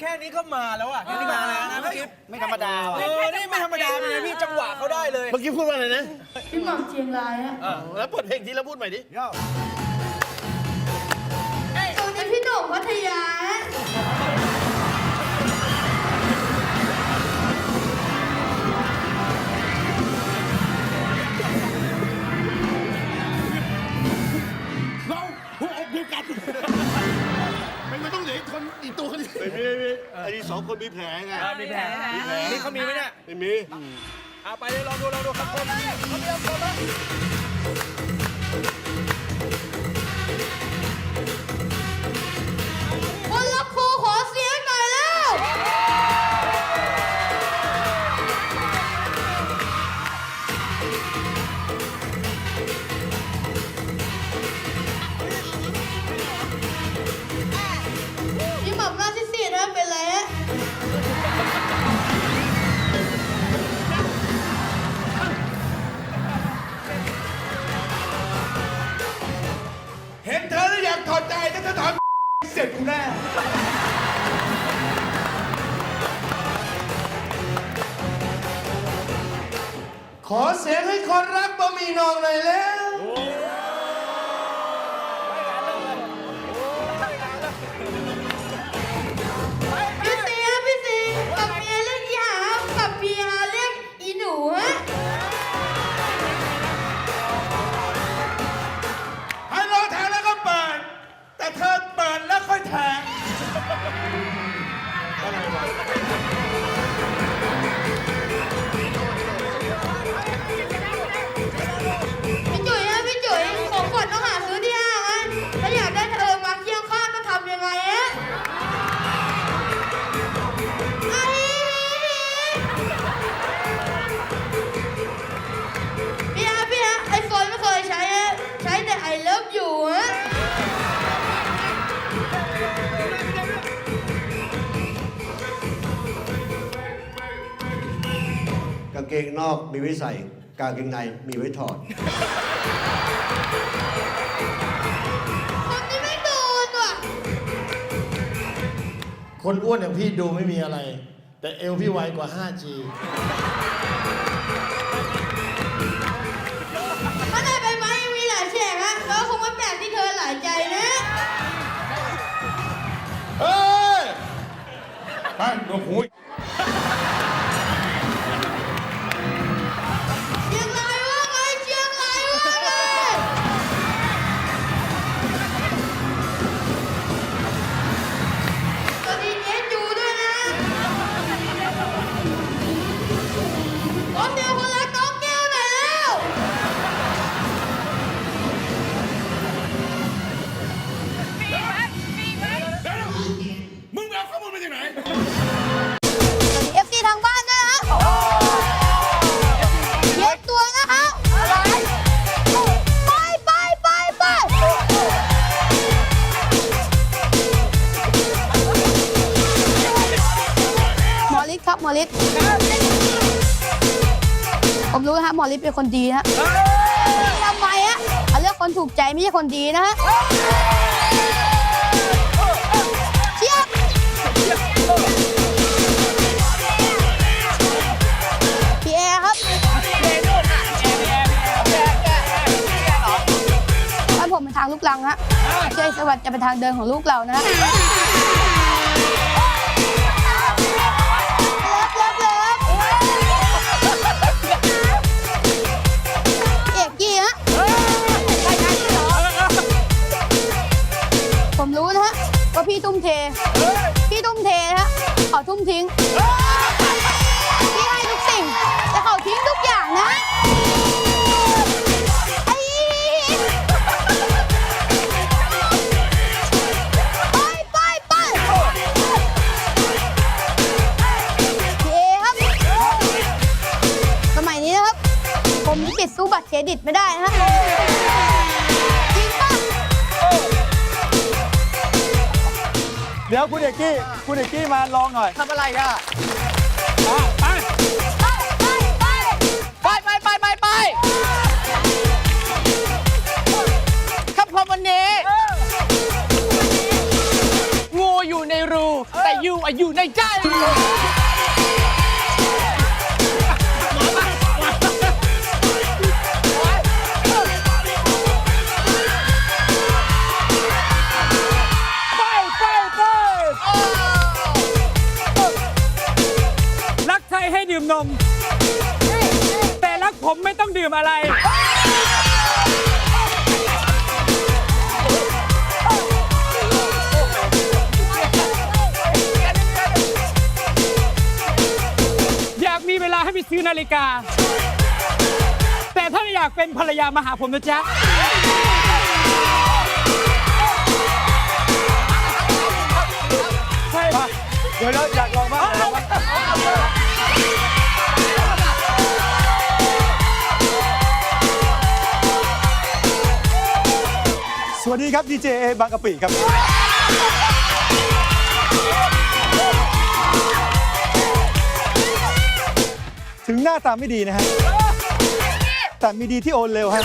แค่นี้ก็มาแล้วอะแค่นี้มาแล้วนะเมื่อกี้ไม่ธรรมดาว่ะเออนี่ไม่ธรรมดาเลยพี่จังหวะเขาได้เลย เมื่อกี้พูดว่าอะไรนะ พี่หม่กเชียงรายอะแล้วเปิดเพลงทีแล้วพูดใหม่ดิ ย่ กคนอีกตัวคนนี้ไม่มีไม่มีไอ้นี่สองคนมีแผลไงมีแผลนี่เขามีไหมเนี่ยไม่มี เอาไปเลยลองดูลองดูครับคนนี้เขาเดียวคนละ ขอเสียงให้คนรักบะหมี่นองหน่อยแล้วางเกงนอกมีไว้ใส่ กางเกงในมีไว้ถอด คนนี้ไม่โดนว่ะคนอ้วนอย่างพี่ดูไม่มีอะไร แต่เอวพี่ไวกว่า 5G มันได้ไปไหมยังมีหลายแฉกฮะแล้วคงไม่แปลกที่เธอหลายใจนะ เฮ้ย ไปหนวกหูเชี รู้นะฮะหมอฤทธิ์เป็นคนดีนะฮะทำไมฮะเขาเลือกคนถูกใจไม่ใช่คนดีนะฮะเชียบพี่แอร์ครับบ้านผมเป็นทางลูกลังฮะเชื่อสวัสดิ์จะเป็นทางเดินของลูกเรานะฮะ ผมรู้นะฮะว่าพี่ทุ่มเท พี่ทุ่มเทนะฮะเขาทุ่มทิ้ง พี่ให้ทุกสิ่ง แต่เขาทิ้งทุกอย่างนะไอ้ไปไปไปพี่เอครับ สมัยนี้นะครับ ผมลิขิตสู้บัตรเครดิตไม่ได้นะฮะจริง เดี๋ยวคุณเอกกี้ คุณเอกกี้มาลองหน่อย ทำอะไรอะไปไปไปไปไปไปไปไปครับผมวันนี้ งูอยู่ในรู แต่ยูอะอยู่ในใจ แต่รักผมไม่ต้องดื่มอะไร อยากมีเวลาให้ไปซื้อนาฬิกา แต่ถ้าอยากเป็นภรรยามาหาผมนะจ๊ะใช่ปะเดี๋ยวเราอยาก สวัสดีครับดีเจเอบางกะปิครับถึงหน้าตาไม่ดีนะฮะแต่มีดีที่โอนเร็วฮะ